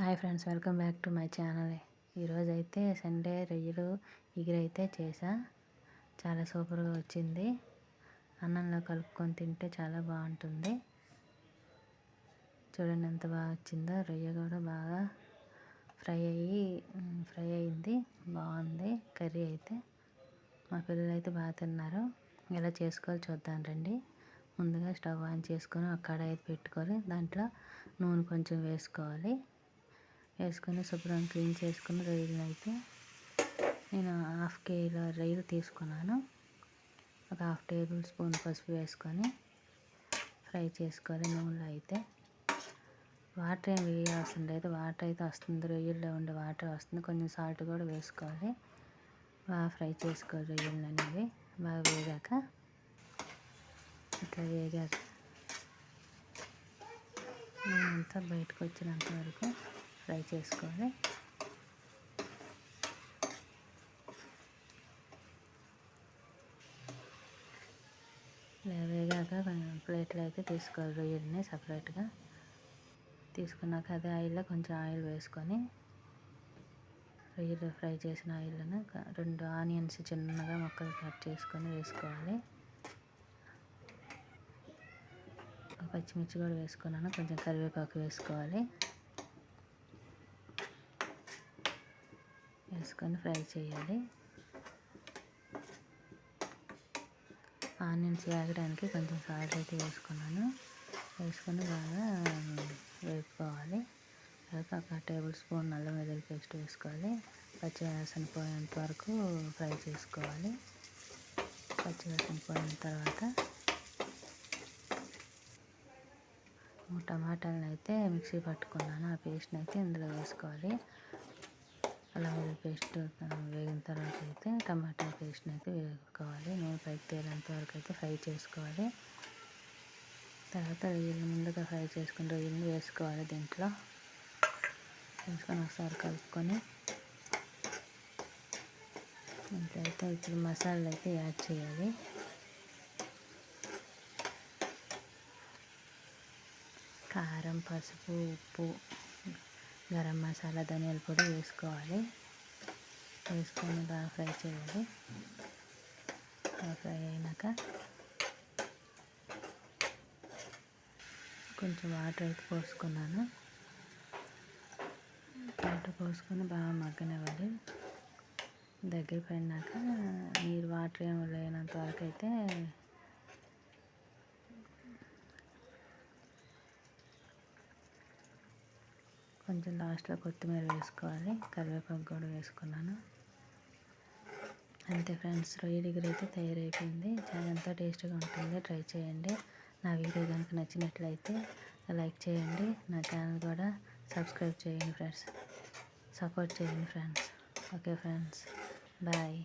Hi friends welcome back to my channel. ఈరోజు అయితే Sunday రొయ్యలు ఎగిరైతే చేసా. చాలా సూపర్గా వచ్చింది. అన్నంలో కలుపుకొని తింటే చాలా బాగుంటుంది. చూడండి ఎంత బాగా వచ్చిందో. రొయ్య కూడా బాగా ఫ్రై అయ్యి ఫ్రై అయింది. బాగుంది. కర్రీ అయితే మా పిల్లలు అయితే బాగా తిన్నారు. ఎలా చేసుకోవాలి చూద్దాం రండి. ముందుగా స్టవ్ ఆన్ చేసుకొని ఒక కడాయి పెట్టుకొని దాంట్లో నూనె కొంచెం వేసుకోవాలి. వేసుకొని శుభ్రం క్లీన్ చేసుకుని రొయ్యలు అయితే నేను హాఫ్ కేజీలో రొయ్యలు తీసుకున్నాను. ఒక హాఫ్ టేబుల్ స్పూన్ పసుపు వేసుకొని ఫ్రై చేసుకోవాలి నూనెలో అయితే వాటర్ ఏం వేయాల్సిన లేదు వాటర్ అయితే వస్తుంది. రొయ్యల్లో ఉండే వాటర్ వస్తుంది. కొంచెం సాల్ట్ కూడా వేసుకోవాలి. బాగా ఫ్రై చేసుకోవాలి రొయ్యలు అనేవి బాగా వేగాక ఇట్లా వేగాక అంతా బయటకు వచ్చినంత వరకు ఫ్రై చేసుకోవాలి. వేగాక ప్లేట్లో అయితే తీసుకోవాలి. రొయ్యలని సపరేట్గా. తీసుకున్నాక అదే ఆయిల్లో కొంచెం ఆయిల్ వేసుకొని రొయ్యలు ఫ్రై చేసిన ఆయిల్ను రెండు ఆనియన్స్ చిన్నగా ముక్కలు కట్ చేసుకొని వేసుకోవాలి. పచ్చిమిర్చి కూడా వేసుకున్నాను. కొంచెం కరివేపాకు వేసుకోవాలి. వేసుకొని ఫ్రై చేయాలి. ఆనియన్స్ వేగడానికి కొంచెం సాల్ట్ అయితే వేసుకున్నాను. వేసుకొని బాగా వేపుకోవాలి. తర్వాత ఒక టేబుల్ స్పూన్ అల్లం మెదడు పేస్ట్ వేసుకోవాలి. పచ్చివాసన పోయేంత వరకు ఫ్రై చేసుకోవాలి. పచ్చివాసన పోయిన తర్వాత టమాటాలను అయితే మిక్సీ పట్టుకున్నాను. ఆ పేస్ట్ని అయితే ఇందులో వేసుకోవాలి. అల్లం పేస్ట్ వేగిన తర్వాత అయితే టమాటా పేస్ట్ని అయితే వేసుకోవాలి. నూనె పైకి తేలేంత వరకు అయితే ఫ్రై చేసుకోవాలి. తర్వాత రొయ్యలు ముందుగా ఫ్రై చేసుకుని రొయ్యలు వేసుకోవాలి దీంట్లో. వేసుకొని ఒకసారి కలుపుకొని దీంట్లో అయితే ఇప్పుడు మసాలాలు అయితే యాడ్ చేయాలి. కారం పసుపు ఉప్పు గరం మసాలా ధనియాల పొడి వేసుకోవాలి. వేసుకొని బాగా ఫ్రై చేయాలి. బాగా ఫ్రై అయినాక కొంచెం వాటర్ అయితే పోసుకున్నాను. వాటర్ పోసుకొని బాగా మగ్గనివ్వాలి. దగ్గర పడినాక నీరు వాటర్ ఏమి లేనంత వరకు అయితే కొంచెం లాస్ట్లో కొత్తిమీర వేసుకోవాలి కరివేపాకు కూడా వేసుకున్నాను. అంతే ఫ్రెండ్స్ రొయ్య దగ్గర అయితే తయారైపోయింది. చాలా ఎంతో టేస్ట్గా ఉంటుంది. ట్రై చేయండి. నా వీడియో కనుక నచ్చినట్లయితే లైక్ చేయండి. నా ఛానల్ కూడా సబ్స్క్రైబ్ చేయండి ఫ్రెండ్స్. సపోర్ట్ చేయండి ఫ్రెండ్స్. Okay friends. బాయ్.